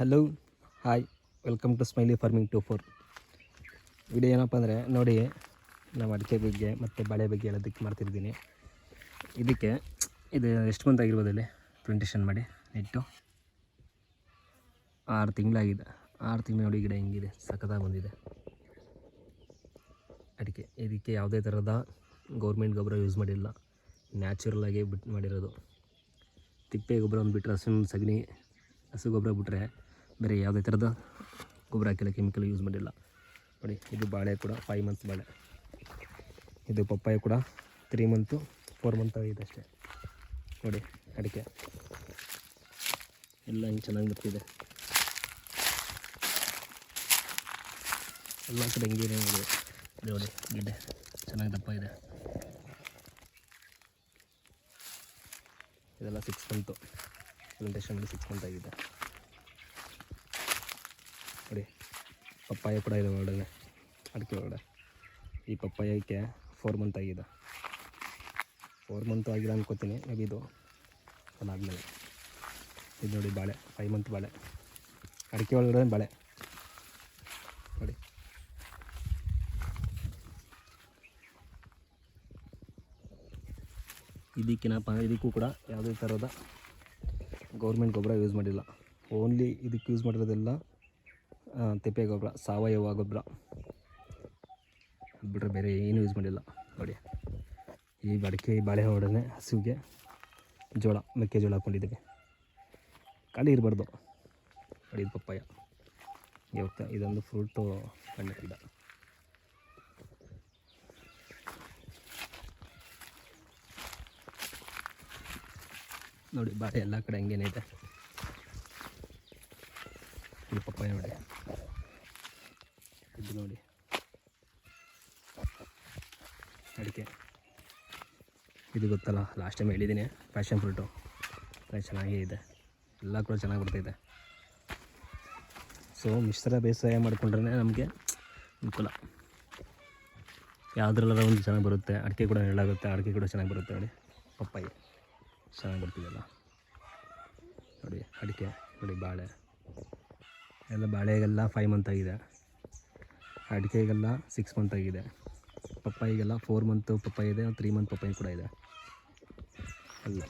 Hello hi welcome to smiley farming two four video ಏನಪ್ಪ ಅಂದರೆ ನೋಡಿ, ನಾವು ಅಡಿಕೆ ಬಗ್ಗೆ ಮತ್ತು ಬಾಳೆ ಬಗ್ಗೆ ಹೇಳೋದಕ್ಕೆ ಮಾಡ್ತಿರ್ತೀನಿ ಇದಕ್ಕೆ ಇದು ಎಷ್ಟು ಮಂತ್ ಆಗಿರ್ಬೋದು ಇಲ್ಲಿ? ಪ್ಲಂಟೇಷನ್ ಮಾಡಿ, ನೆಟ್ಟು? ಆರು ತಿಂಗಳಾಗಿದೆ. ಆರು ತಿಂಗಳು ನೋಡಿ ಗಿಡ ಹಿಂಗಿದೆ, ಸಖತ್ತಾಗಿ ಬಂದಿದೆ. ಅಡಿಕೆ. ಇದಕ್ಕೆ ಯಾವುದೇ ಥರದ ಗೌರ್ಮೆಂಟ್ ಗೊಬ್ಬರ ಯೂಸ್ ಮಾಡಿಲ್ಲ. ನ್ಯಾಚುರಲಾಗಿ ಬಿಟ್ಟು ಮಾಡಿರೋದು. ತಿಪ್ಪೆ ಗೊಬ್ಬರ ಒಂದು ಬಿಟ್ಟರೆ ಹಸುವಿನ ಸಗಣಿ, ಹಸು ಗೊಬ್ಬರ ಬಿಟ್ಟರೆ ಬೇರೆ ಯಾವುದೇ ಥರದ ಗೊಬ್ಬರ ಹಾಕಿಲ್ಲ ಕೆಮಿಕಲ್ ಯೂಸ್ ಮಾಡಿಲ್ಲ. ನೋಡಿ, ಇದು ಬಾಳೆ ಕೂಡ ಫೈವ್ ಮಂತ್ಸ್ ಬಾಳೆ. ಇದು ಪಪ್ಪಾಯ ಕೂಡ ತ್ರೀ ಮಂತು ಫೋರ್ ಮಂತ್ ಆಗಿದೆ ಅಷ್ಟೇ. ನೋಡಿ, ಅಡಿಕೆ. ಎಲ್ಲ ಹಿಂಗೆ ಚೆನ್ನಾಗಿ ಬರ್ತಿದೆ ಎಲ್ಲ ಕಡೆ ಹಿಂಗೆ ನೋಡಿ. ನೋಡಿ, ಗಿಡ್ಡೆ. ಚೆನ್ನಾಗಿ ದಪ್ಪ ಇದೆ. ಇದೆಲ್ಲ ಸಿಕ್ಸ್ ಮಂತು ಪ್ಲಾಂಟೇಷನಲ್ಲಿ ಸಿಕ್ಸ್ ಮಂತ್ ಆಗಿದೆ ನೋಡಿ ಪಪ್ಪಾಯ ಕೂಡ ಇದೆ ಒಳಗಡೆ. ಅಡಿಕೆ ಒಳಗಡೆ. ಈ ಪಪ್ಪಾಯಕ್ಕೆ ಫೋರ್ ಮಂತ್ ಆಗಿದೆ. ಫೋರ್ ಮಂತ್ ಆಗಿಲ್ಲ ಅನ್ಕೋತೀನಿ. ಮೇಬಿ ಇದು ಅದಾದಮೇಲೆ ಇದು ನೋಡಿ ಬಾಳೆ. ಫೈವ್ ಮಂತ್ ಬಾಳೆ. ಅಡಿಕೆ ಒಳಗಡೆ ಬಾಳೆ. ನೋಡಿ. ಇದಕ್ಕೇನಪ್ಪ ಅಂದರೆ ಇದಕ್ಕೂ ಕೂಡ ಯಾವುದೇ ಥರದ ಗೌರ್ಮೆಂಟ್ ಗೊಬ್ಬರ ಯೂಸ್ ಮಾಡಿಲ್ಲ. ಓನ್ಲಿ ಇದಕ್ಕೆ ಯೂಸ್ ಮಾಡಿರೋದೆಲ್ಲ ತಿಪ್ಪೆ ಗೊಬ್ಬರ, ಸಾವಯವ ಗೊಬ್ಬರ. ಬಿಟ್ಟರೆ ಬೇರೆ ಏನೂ ಯೂಸ್ ಮಾಡಿಲ್ಲ. ನೋಡಿ, ಈ ಅಡಿಕೆ ಬಾಳೆ ಹೊಡನೆ ಹಸುವಿಗೆ ಜೋಳ ಮೆಕ್ಕೆಜೋಳ ಹಾಕ್ಕೊಂಡಿದ್ದೀವಿ. ಖಾಲಿ ಇರಬಾರ್ದು. ನೋಡಿ, ಇದು ಪಪ್ಪಾಯ. ಇವತ್ತು ಇದೊಂದು ಫ್ರೂಟು ಹಣ್ಣು ಗಿಡ. ನೋಡಿ, ಬಾಳೆ ಎಲ್ಲ ಕಡೆ ಹಂಗೇನೆ ಇದೆ ಪಪ್ಪಾಯ ನೋಡಿ ಇದು ನೋಡಿ. ಅಡಿಕೆ. ಇದು ಗೊತ್ತಲ್ಲ ಲಾಸ್ಟ್ ಟೈಮ್ ಹೇಳಿದ್ದೀನಿ ಪ್ಯಾಷನ್ ಫ್ರೂಟು ಚೆನ್ನಾಗೇ ಇದೆ. ಎಲ್ಲ ಕೂಡ ಚೆನ್ನಾಗಿ ಬರ್ತೈತೆ ಸೊ ಮಿಶ್ರ ಬೇಸಾಯ ಮಾಡಿಕೊಂಡ್ರೆ ನಮಗೆ ಅನುಕೂಲ. ಯಾವುದ್ರಲ್ಲ ಒಂದು ಚೆನ್ನಾಗಿ ಬರುತ್ತೆ, ಅಡಿಕೆ ಕೂಡ ನೆರಳಾಗುತ್ತೆ, ಅಡಿಕೆ ಕೂಡ ಚೆನ್ನಾಗಿ ಬರುತ್ತೆ ನೋಡಿ. ಪಪ್ಪಾಯಿ. ಚೆನ್ನಾಗಿ ಬರ್ತಿದೆಯಲ್ಲ ನೋಡಿ, ಅಡಿಕೆ, ನೋಡಿ, ಬಾಳೆ. ಎಲ್ಲ ಬಾಳೆಗೆಲ್ಲ ಫೈವ್ ಮಂತ್ ಆಗಿದೆ. ಅಡಿಕೆಗೆಲ್ಲ ಸಿಕ್ಸ್ ಮಂತ್ ಆಗಿದೆ. ಪಪ್ಪಾಯಿಗೆಲ್ಲ ಫೋರ್ ಮಂತು ಪಪ್ಪಾಯಿ ಇದೆ ತ್ರೀ ಮಂತ್ ಪಪ್ಪಾಯಿ ಕೂಡ ಇದೆ. ಅಲ್ಲ